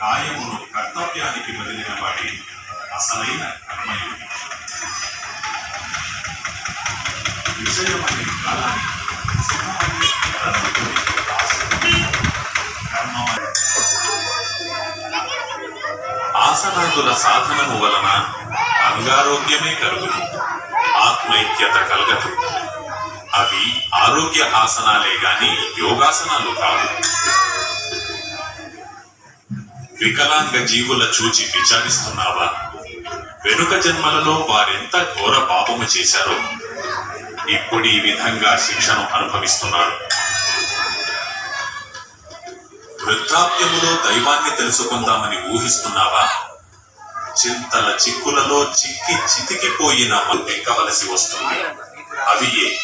కాయమును కర్తవ్యానికి బదిలిన వాడి అసలైన కర్మయోగి విషయమనే కాలాన్ని ఆసనాదుల సాధనము వలన అంగారోగ్యమే కలుగును. ఆత్మైక్యత కలగదు. అవి ఆరోగ్య ఆసనాలే గాని యోగాసనాలు కావు. వికలాంగ జీవుల చూచి విచారిస్తున్నావా? వెనుక జన్మలలో వారెంత ఘోర పాపము చేశారో ఇప్పుడు ఈ విధంగా శిక్షను అనుభవిస్తున్నారు వృద్ధాప్యములో దైవాన్ని తెలుసుకుందామని ఊహిస్తున్నావా? చింతల చిక్కులలో చిక్కి చితికిపోయిన మనం ఎక్కవలసి వస్తుంది. అవి ఏ?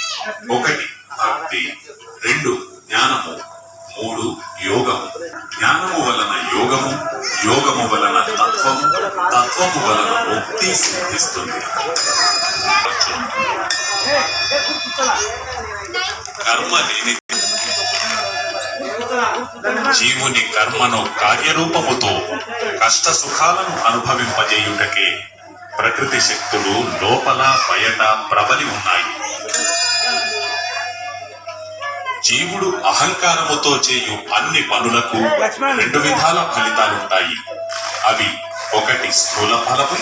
ఒకటి భక్తి. రెండు జ్ఞానము. మూడు యోగము. జ్ఞానము వలన యోగము యోగము వలన తత్వము తత్వము వలన ముక్తి సిద్ధిస్తుంది. కర్మ లేని జీవుని కర్మను కార్యరూపముతో కష్ట సుఖాలను అనుభవింపజేయుటకే ప్రకృతి శక్తులు లోపల బయట ప్రబలి ఉన్నాయి. జీవుడు అహంకారముతో చేయు అన్ని పనులకు రెండు విధాల ఫలితాలుంటాయి. అవి ఒకటి స్థూల ఫలము